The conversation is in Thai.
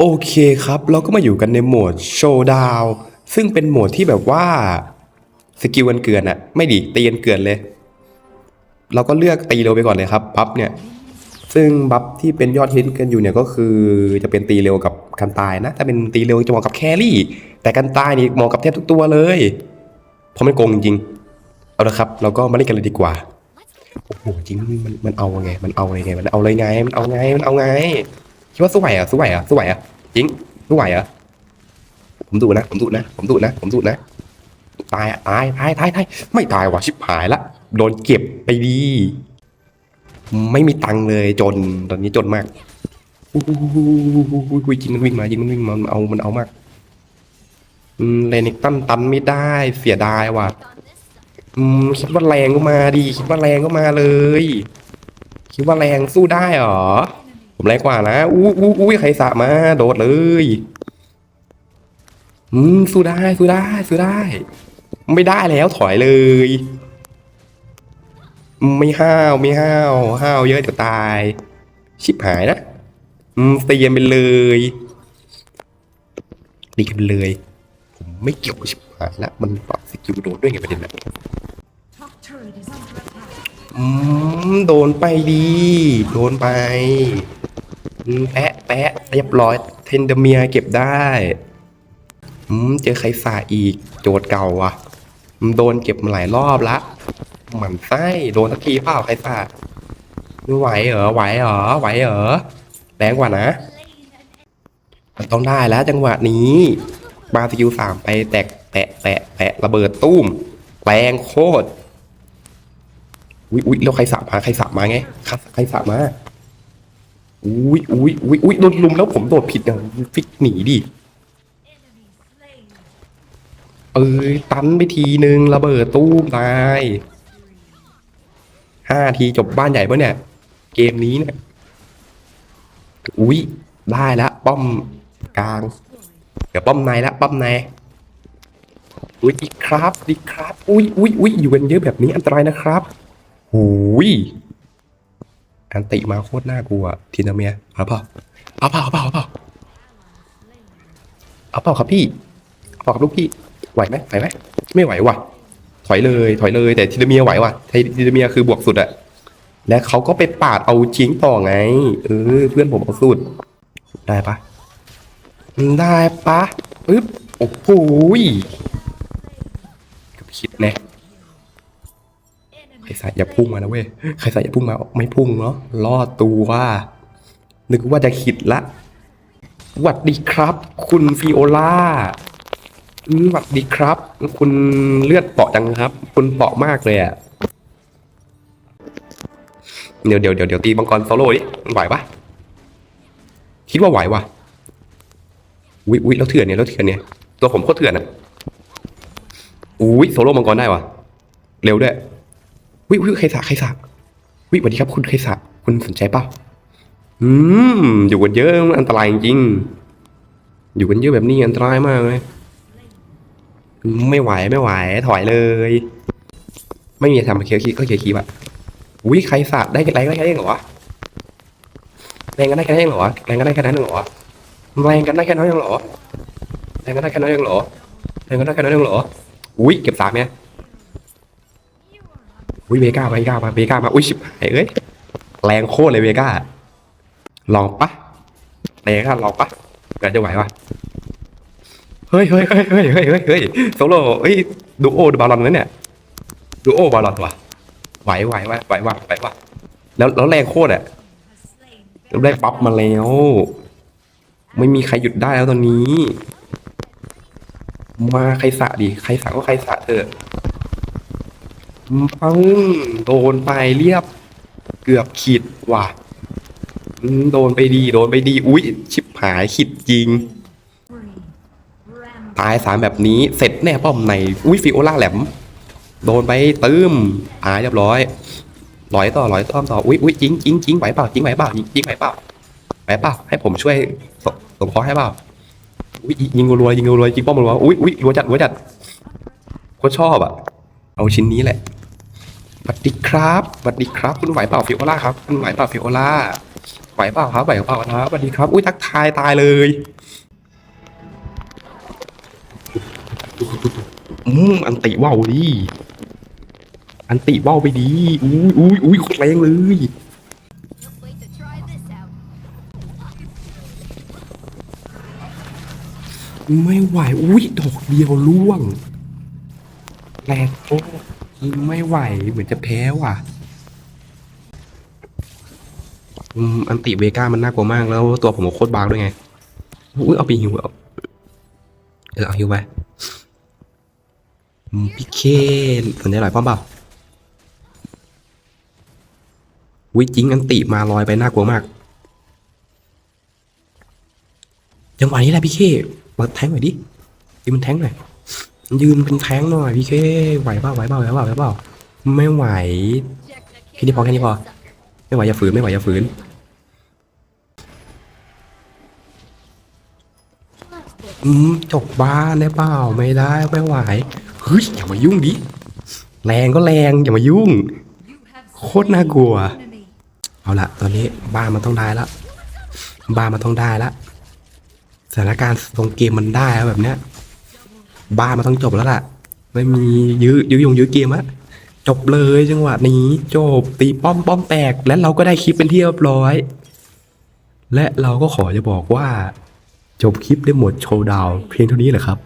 โอเคครับ เราก็มาอยู่กันในโหมดโชว์ดาว ซึ่งเป็นโหมดที่แบบว่าสกิลกันเกลือนอะไม่ดีตีกันเกลือนเลย เราก็เลือกตีเร็วไปก่อนเลยครับบัฟเนี่ย ซึ่งบัฟที่เป็นยอดฮิตกันอยู่เนี่ยก็คือจะเป็นตีเร็วกับการตายนะ ถ้าเป็นตีเร็วจะเหมาะกับแครี่ แต่การตายนี่เหมาะกับแทบทุกตัวเลยเพราะมันโกงจริงๆเอาละครับ เราก็มาเล่นกันเลยดีกว่าโอ้โหจริงมันมันเอาไง มันเอาไงมันเอาเลยไงมันเอาไงมันเอาไง คิดว่าสู้ไหวอะสู้ไหวอะสู้ไหวอะจริงสู้ไหวอะผมดูนะ ผมดูนะ ผมดูนะ ผมดูนะ ตายอะตายตายตายตายไม่ตายว่ะชิบหายละ โดนเก็บไปดี ไม่มีตังค์เลยจนตอนนี้จนมากอุ้ยจริงมันวิ่งมาจริงมันวิ่งมามันเอามันเอามากเลนิกตันตันไม่ได้เสียดายว่ะคิดว่าแรงก็มาดี คิดว่าแรงก็มาเลย คิดว่าแรงสู้ได้เหรอ ผมแรงกว่านะอู้อู้อู้ใครสะมา โดดเลยอืมสู้ได้สู้ได้สู้ได้ ไม่ได้แล้วถอยเลย ไม่ห้าวไม่ห้าวห้าวเยอะจะตาย ชิบหายนะอืมเตียนไปเลยตีกันเลย ผมไม่เกี่ยวชิบหายละมันปรับสกิลโดดด้วยไงประเด็นนะอืมโดนไปดี โดนไป อืมแปะแปะเรียบร้อย เทนเดเมียเก็บได้อืมเจอใครสาอีก โจทย์เก่าอะโดนเก็บมาหลายรอบละหมันไส้โดนทักทีเปล่าใครสาไม่ไหวเหรอไหวเหรอไหวเหรอแรงกว่านะมันต้องได้แล้วจังหวะนี้บาสกิลสามไปแตกแปะแปะแปะระเบิดตุ้มแรงโคตรอุ้ยอุ้ยแล้วใครสาบมาใครสาบมาไงใครใครสาบมา อุ้ยอุ้ยอุ้ยอุ้ยโดนลุมแล้วผมโดดผิดอะฟิกหนีดิเอ้ยตันไปทีนึงระเบิดตู้มตายห้าทีจบบ้านใหญ่ปะเนี่ย เกมนี้เนี่ยอุ้ยได้แล้วป้อมกลาง เดี๋ยวป้อมในละป้อมในอุ้ยดีครับดีครับ อุ้ยอุ้ยอุ้ยอยู่กันเยอะแบบนี้อันตรายนะครับหูย อันติมาโคตรน่ากลัวทีนาเมียเอาเปล่าเอาเปล่าเอาเปล่าเอาเปล่าเอาเปล่าครับพี่เอาเปล่าครับลูกพี่ไหวไหมไหวไหมไม่ไหวว่ะ ถอยเลยถอยเลยแต่ทีนาเมียไหวว่ะทีนาเมียคือบวกสุดอะและเขาก็ไปปาดเอาจิงต่อไง เออ เพื่อนผมเอาสุด ได้ปะได้ปะปึ๊บโอ้โหคิดแน่ ใครใส่อย่าพุ่งมานะเว้ยใครใส่อย่าพุ่งมาไม่พุ่งเนาะรอดตัวนึกว่าจะขิดละหวัดดีครับ คุณฟิโอลาหวัดดีครับ คุณเลือดเปาะจังครับ คุณเปาะมากเลยอะเดี๋ยวเดี๋ยวเดี๋ยวเดี๋ยวตีมังกรโซโล่ดิไหวปะคิดว่าไหววะอุ้ยอุ้ยแล้วเถื่อนเนี่ยแล้วเถื่อนเนี่ยตัวผมโคตรเถื่อนอะอุ้ยโซโล่มังกรได้วะเร็วด้วย อุ้ยอุ้ยใครสะใครสะอุ้ยสวัสดีครับ คุณใครสะคุณสนใจเปล่าอืมอยู่กันเยอะมันอันตรายจริงอยู่กันเยอะแบบนี้อันตรายมากเลยไม่ไหวไม่ไหว ถอยเลย ไม่มีทำเคียวคีก็เคียวคีบอะอุ้ยใครสะได้แรงได้แค่นี้เหรอแรงกันได้แค่นี้เหรอแรงกันได้แค่นั้นเหรอแรงกันได้แค่นั้นเองเหรอแรงกันได้แค่นั้นเองเหรอแรงกันได้แค่นั้นเองเหรออุ้ยเก็บสามเนี่ย อุ้ยเวก้าเวก้ามาเวก้ามาอุ้ยชิบหายเอ้ยแรงโคตรเลยเวก้าลองปะแรงกันลองปะเกิดจะไหวปะเฮ้ยเฮ้ยเฮ้ยเฮ้ยเฮ้ยเฮ้ยโซโล่เฮ้ยดูโอดูบาลอนนะเนี่ยดูโอบาลอนว่ะไหวไหวไหวไหวไหวไหวไหวแล้วแล้วแรงโคตรอะแล้วได้ปั๊บมาแล้ว ไม่มีใครหยุดได้แล้วตอนนี้ มาใครสะดิใครสะก็ใครสะเถอะ ปังโดนไปเรียบ เกือบขีดว่ะโดนไปดี โดนไปดี อุ๊ย ชิบหายขีดจริง ตายสามแบบนี้เสร็จแน่ป้อมใน อุ้ยฟิโอล่าแหลม โดนไปตื้มตายเรียบร้อยลอยต่อลอยต่อมต่อ อุ้ยอุ้ยจริงจริงจริงไหวเปล่าจริงไหวเปล่าจริงไหวเปล่าไหวเปล่าให้ผมช่วยสสงเคราะห์ให้เปล่าอุ้ยยิงรัวยิงรัวยิงป้อมรัวอุ้ยอุ้ยรัวจัดรัวจัดโคตรชอบอะ เอาชิ้นนี้แหละ สวัสดีครับสวัสดีครับ คุณไหวเปล่าฟิโอล่าครับคุณไหวเปล่าฟิโอล่าไหวเปล่าครับไหวเปล่าครับสวัสดีครับอุ้ยทักทายตายเลยอืมอันติว่าวดิอันติว่าวไปดีอุ้ยอุ้ยอุ้ยโคตรแรงเลยไม่ไหวอุ้ยดอกเดียวล่วงแรงโอ้ ไม่ไหวเหมือนจะแพ้ว่ะ อืมอันติเวก้ามันน่ากลัวมากแล้วตัวผมก็โคตรบางด้วยไงอุ้ยเอาไปฮิวเอาเออเอาฮิวไปพี่เคนสนใจหลายป้อมเปล่าวิจิงอันติมาลอยไปน่ากลัวมากจังหวะนี้แหละพี่เคเปิดแทงหน่อยดิยืนเป็นแทงหน่อย ยืนเป็นแทงหน่อยพี่เคไหวเปล่าไหวเปล่าไหวเปล่าไหวเปล่าไม่ไหวแค่นี้พอแค่นี้พอ ไม่ไหวอย่าฝืนไม่ไหวอย่าฝืนอืมจบบ้านได้เปล่าไม่ได้ไม่ไหวเฮ้ยอย่ามายุ่งดิแรงก็แรงอย่ามายุ่ง โคตรน่ากลัว เอาละตอนนี้บ้านมันต้องได้ละบ้านมันต้องได้ละสถานการณ์ตรงเกมมันได้แล้วแบบเนี้ย บ้านมาต้องจบแล้วล่ะ ไม่มียื้อยื้อยงยื้อเกมอะจบเลยจังหวะนี้จบตีป้อมป้อมแตกและเราก็ได้คลิปเป็นที่เรียบร้อย และเราก็ขอจะบอกว่า จบคลิปได้หมดโชว์ดาวเพียงเท่านี้แหละครับ